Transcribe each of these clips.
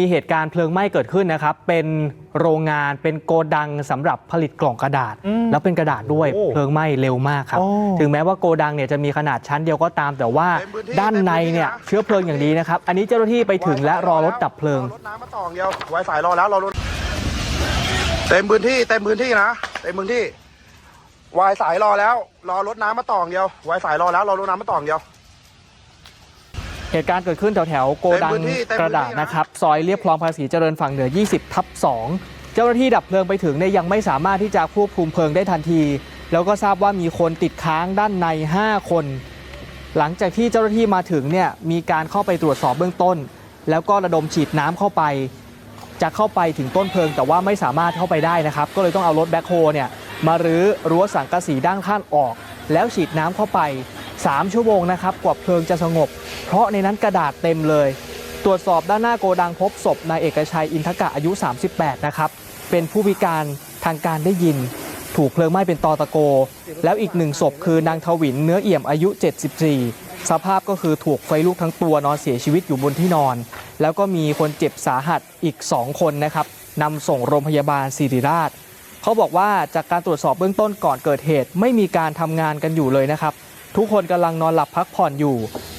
มีเหตุการณ์เพลิงไหม้เกิดขึ้นนะครับ เป็นโรงงานเป็นโกดังสำหรับผลิตกล่องกระดาษอืมแล้วเป็นกระดาษด้วยโอ้เพลิงไหม้เร็วมากครับโอ้ถึงแม้ว่าโกดังเนี่ยจะมีขนาดชั้นเดียวก็ตาม แต่ว่าเต็มพื้นที่ด้านในเนี่ยเต็มพื้นที่นะเชื้อเพลิงอย่างดีนะครับ อันนี้เจ้าหน้าที่ไปถึงและรอรถดับเพลิงรถน้ำมาต่ออย่างเดียวไวสายรอแล้วรอรถเต็มพื้นที่เต็มพื้นที่นะเต็มพื้นที่วายสายรอแล้ว รอรถน้ำมาต่ออย่างเดียววายสายรอแล้วรอรถน้ำมาต่ออย่างเดียว เหตุการณ์เกิดขึ้นแถวแถวๆโกดังเต็มพื้นที่เต็มกพื้นที่ระดาษนะครับซอยเรียบคลองภาษีเจริญฝั่งเหนือ 20 ทับ 2 เจ้าหน้าที่ดับเพลิงไปถึงเนี่ยยังไม่สามารถที่จะควบคุมเพลิงได้ทันที แล้วก็ทราบว่ามีคนติดค้างด้านใน 5 คน หลังจากที่เจ้าหน้าที่มาถึงเนี่ยมีการเข้าไปตรวจสอบเบื้องต้น แล้วก็ระดมฉีดน้ำเข้าไป จะเข้าไปถึงต้นเพลิง แต่ว่าไม่สามารถเข้าไปได้นะครับ ก็เลยต้องเอารถแบ็คโฮเนี่ยมารื้อรั้วสังกะสีด้านข้างออก แล้วฉีดน้ำเข้าไป 3 ชั่วโมงนะครับกว่าเพลิงจะสงบ เพราะในนั้นกระดาษเต็มเลย ตรวจสอบด้านหน้าโกดังพบศพนายเอกชัยอินทกะอายุ 38 นะครับ เป็นผู้พิการทางการได้ยิน ถูกเพลิงไหม้เป็นตอตะโก แล้วอีกหนึ่งศพคือนางทวินเนื้อเอี่ยมอายุ 74 สภาพก็คือถูกไฟลุกทั้งตัวนอนเสียชีวิตอยู่บนที่นอน แล้วก็มีคนเจ็บสาหัสอีก 2 คนนะครับนำส่งโรงพยาบาลศิริราชเขาบอกว่าจากการตรวจสอบเบื้องต้นก่อนเกิดเหตุ ไม่มีการทำงานกันอยู่เลยนะครับ ทุกคนกำลังนอนหลับพักผ่อนอยู่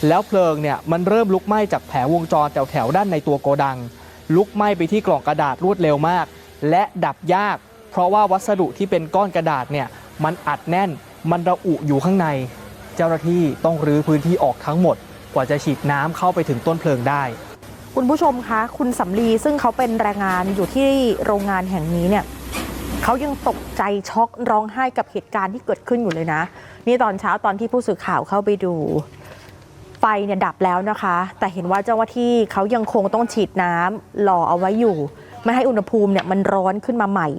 แล้วเพลิงเนี่ยมันเริ่มลุกไหม้จากแผงวงจรแถวแถวด้านในตัวโกดัง ลุกไหม้ไปที่กล่องกระดาษรวดเร็วมาก และดับยาก เพราะว่าวัสดุที่เป็นก้อนกระดาษเนี่ยมันอัดแน่นมันระอุอยู่ข้างใน เจ้าหน้าที่ต้องรื้อพื้นที่ออกทั้งหมด กว่าจะฉีดน้ำเข้าไปถึงต้นเพลิงได้ คุณผู้ชมคะคุณสำลีซึ่งเขาเป็นแรงงานอยู่ที่โรงงานแห่งนี้เนี่ยเขายังตกใจช็อกร้องไห้กับเหตุการณ์ที่เกิดขึ้นอยู่เลยนะ นี่ตอนเช้าตอนที่ผู้สื่อข่าวเข้าไปดู ฟเนี่ยดับแล้วนะคะ แต่เห็นว่าเจ้าหน้าที่เขายังคงต้องฉีดน้ำหล่อเอาไว้อยู่ ไม่ให้อุณหภูมิเนี่ยมันร้อนขึ้นมาใหม่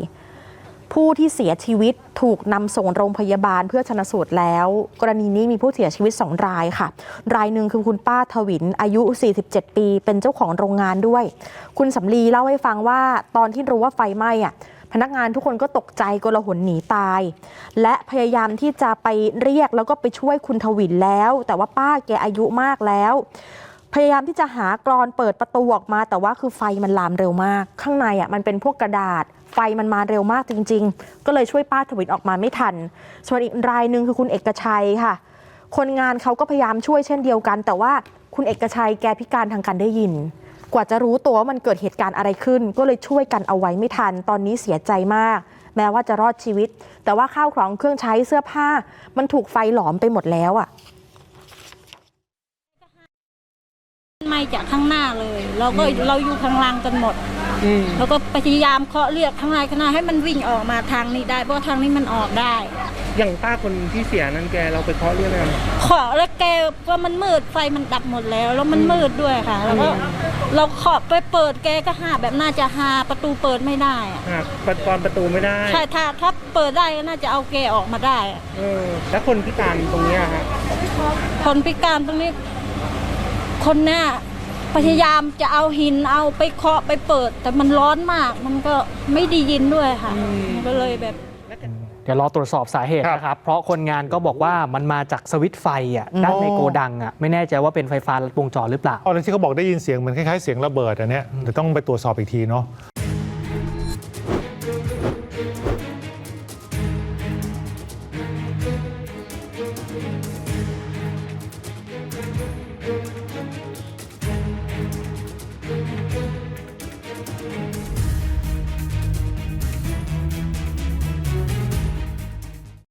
ผู้ที่เสียชีวิตถูกนำส่งโรงพยาบาลเพื่อชนะสูตรแล้ว กรณีนี้มีผู้เสียชีวิต 2 รายค่ะ รายหนึ่งคือคุณป้าทวินอายุ 47 ปี เป็นเจ้าของโรงงานด้วย คุณสำลีเล่าให้ฟังว่าตอนที่รู้ว่าไฟไหม้อะ พนักงานทุกคนก็ตกใจกลหนหนีตาย และพยายามที่จะไปเรียกแล้วก็ไปช่วยคุณทวินแล้ว แต่ว่าป้าแกอายุมากแล้ว พยายามที่จะหากรอนเปิดประตูออกมาแต่ว่าคือไฟมันลามเร็วมาก ข้างในอะมันเป็นพวกกระดาษ ไฟมันมาเร็วมากจริง ๆ ก็เลยช่วยป้าทวินออกมาไม่ทัน ส่วนอีกรายหนึ่งคือคุณเอกชัยค่ะ คนงานเขาก็พยายามช่วยเช่นเดียวกัน แต่ว่าคุณเอกชัยแกพิการทางการได้ยิน กว่าจะรู้ตัวว่ามันเกิดเหตุการณ์อะไรขึ้น ก็เลยช่วยกันเอาไว้ไม่ทัน ตอนนี้เสียใจมาก แม้ว่าจะรอดชีวิต แต่ว่าข้าวของเครื่องใช้เสื้อผ้า มันถูกไฟหลอมไปหมดแล้วอะไหม้จากข้างหน้าเลย เราก็เราอยู่ข้างล่างกันหมดแล้วก็พยายามเคาะเรียกข้างในข้างหน้าให้มันวิ่งออกมาทางนี้ได้เพราะทางนี้มันออกได้ อย่างป้าคนที่เสียนั้นแกเราไปเคาะเรียกอะไรกันเคาะแล้วแกก็มันมืดไฟมันดับหมดแล้ว แล้วมันมืดด้วยค่ะ แล้วก็ เราเคาะไปเปิดแกก็หาแบบน่าจะหาประตูเปิดไม่ได้อะหากเปิดกรอนประตูไม่ได้ใช่ถ้าถ้าเปิดได้ก็น่าจะเอาแกออกมาได้อะเออแล้วคนพิการตรงเนี้ยฮะคนพิการตรงนี้ คนเนี้ยพยายามจะเอาหินเอาไปเคาะไปเปิด แต่มันร้อนมาก มันก็ไม่ไดียินด้วยค่ะมันก็เลยแบบ เดี๋ยวรอตรวจสอบสาเหตุครับนะครับ เพราะคนงานก็บอกว่ามันมาจากสวิตช์ไฟอะอืมด้านในโกดังอะไม่แน่ใจว่าเป็นไฟฟ้าลัดวงจรหรือเปล่า อ๋อแล้วที่เขาบอกได้ยินเสียงเหมือนคล้ายๆเสียงระเบิดอันเนี้ยเดี๋ยวต้องไปตรวจสอบอีกทีเนาะ